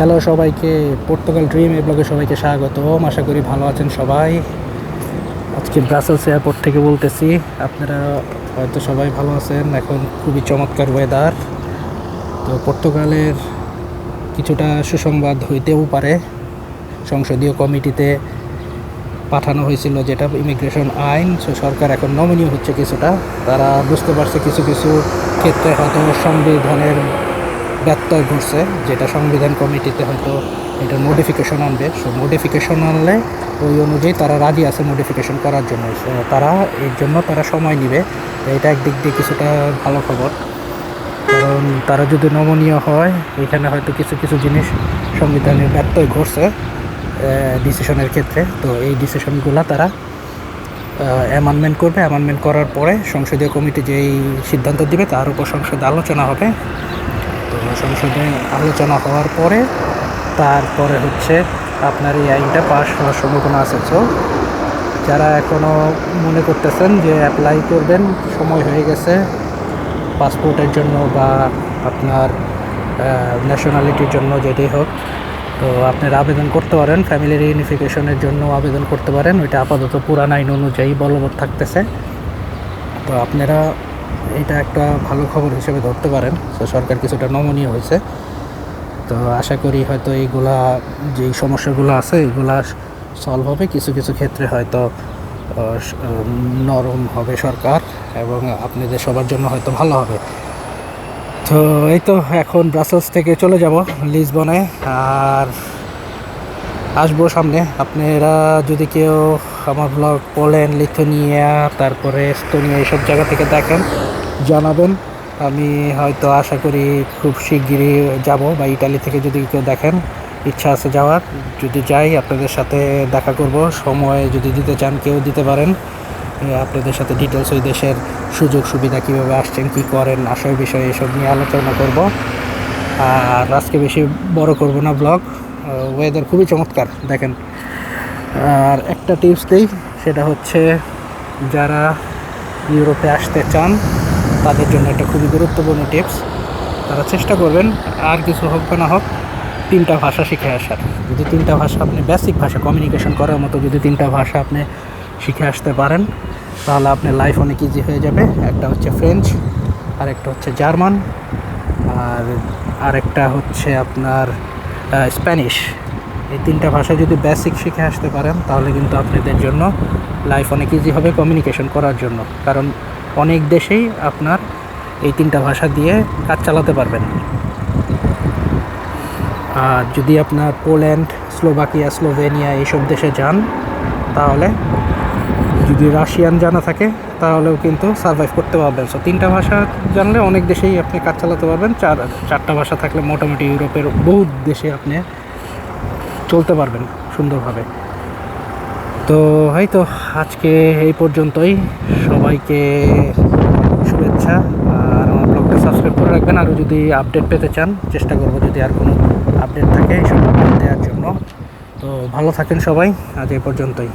Hello সবাইকে Portugal dream এই ব্লগে সবাইকে স্বাগতম। আশা করি ভালো আছেন সবাই। আজকে ব্রাসেলস এয়ারপোর্ট থেকে বলতেছি, আপনারা হয়তো সবাই ভালো আছেন। এখন খুবই চমৎকার ওয়েদার তো পর্তুগালের কিছুটা সুসংবাদ হইতেও পারে। সংসদীয় কমিটিতে পাঠানো হয়েছিল যেটা ইমিগ্রেশন আইন সো সরকার এখন নমনীয় হচ্ছে কিছুটা। তারা বুঝতে পারছে কিছু কিছু ক্ষেত্রে হয়তো সংবিধানের ব্যত্যয় ঘটছে যেটা সংবিধান কমিটিতে হয়তো এটা মডিফিকেশন আনবে। সো মডিফিকেশন আনলে ওই অনুযায়ী তারা রাজি আছে মডিফিকেশন করার জন্য। তারা এর জন্য তারা সময় নেবে। এটা একদিক দিয়ে কিছুটা ভালো খবর। কারণ তারা যদি নমনীয় হয়, এখানে হয়তো কিছু কিছু জিনিস সংবিধানের ব্যত্যয় ঘটছে ডিসিশনের ক্ষেত্রে। তো এই ডিসিশনগুলো তারা অ্যামান্ডমেন্ট করবে। অ্যামান্ডমেন্ট করার পরে সংসদীয় কমিটি যেই সিদ্ধান্ত দিবে, তার উপর সংসদে আলোচনা হবে। সংসদে আলোচনা হওয়ার পরে, তারপরে হচ্ছে আপনার এই আইনটা পাশ হওয়ার সম্ভাবনা আছে। তো যারা এখনও মনে করতেছেন যে অ্যাপ্লাই করবেন, সময় হয়ে গেছে পাসপোর্টের জন্য বা আপনার ন্যাশনালিটির জন্য যেটাই হোক, তো আপনারা আবেদন করতে পারেন ফ্যামিলি রিউনিফিকেশনের জন্য আবেদন করতে পারেন। ওইটা আপাতত পুরান আইন অনুযায়ী বলবৎ থাকতেছে। তো আপনারা এটা একটা ভালো খবর হিসেবে ধরতে পারেন। তো সরকার কিছুটা নমনীয় হয়েছে। তো আশা করি হয়তো এইগুলা, যেই সমস্যাগুলো আছে এগুলা সলভ হবে। কিছু কিছু ক্ষেত্রে হয়তো নরম হবে সরকার এবং আপনাদের সবার জন্য হয়তো ভালো হবে। তো এই তো এখন ব্রাসেলস থেকে চলে যাব লিসবনে। আর আসব সামনে। আপনারা যদি কেউ আমার ব্লগ পোল্যান্ড লিথুনিয়া, তারপরে এস্তোনিয়া এইসব জায়গা থেকে দেখেন, জানাবেন। আমি হয়তো আশা করি খুব শিগগিরই যাব বা ইটালি থেকে যদি কেউ দেখেন, ইচ্ছা আছে যাওয়ার। যদি যাই, আপনাদের সাথে দেখা করব। সময় যদি দিতে চান, কেউ দিতে পারেন। আপনাদের সাথে ডিটেলস ওই দেশের সুযোগ সুবিধা কীভাবে আসছেন, কী করেন আসার বিষয়ে এসব নিয়ে আলোচনা করব। আর আজকে বেশি বড় করব না ব্লগ ওয়েদার খুবই চমৎকার, দেখেন। আর একটা টিপস দিই, সেটা হচ্ছে যারা ইউরোপে আসতে চান, তাদের জন্য একটা খুবই গুরুত্বপূর্ণ টিপস তারা চেষ্টা করবেন আর কিছু হোক বা না হোক, তিনটা ভাষা শিখে আসার। যদি তিনটা ভাষা আপনি বেসিক ভাষা কমিউনিকেশন করার মতো যদি তিনটা ভাষা আপনি শিখে আসতে পারেন, তাহলে আপনার লাইফ অনেক ইজি হয়ে যাবে। একটা হচ্ছে ফ্রেঞ্চ আর একটা হচ্ছে জার্মান আর আরেকটা হচ্ছে আপনার স্প্যানিশ এই তিনটা ভাষা যদি বেসিক শিখে আসতে পারেন, তাহলে কিন্তু আপনাদের জন্য লাইফ অনেক ইজি হবে কমিউনিকেশন করার জন্য। কারণ অনেক দেশেই আপনার এই তিনটা ভাষা দিয়ে কাজ চালাতে পারবেন। আর যদি আপনার পোল্যান্ড, স্লোভাকিয়া, স্লোভেনিয়া এইসব দেশে যান, তাহলে যদি রাশিয়ান জানা থাকে, তাহলেও কিন্তু সার্ভাইভ করতে পারবেন। সো তিনটা ভাষা জানলে অনেক দেশেই আপনি কাজ চালাতে পারবেন। চার, চারটা ভাষা থাকলে মোটামুটি ইউরোপের বহু দেশে আপনি চলতে পারবেন সুন্দরভাবে। তো হয়তো আজকে এই পর্যন্তই। সবাইকে শুভেচ্ছা, আর আমার ব্লগটা সাবস্ক্রাইব করে রাখবেন। আরও যদি আপডেট পেতে চান, চেষ্টা করব যদি আর কোনো আপডেট থাকে সব আপডেট দেওয়ার জন্য। তো ভালো থাকেন সবাই, আজ এই পর্যন্তই।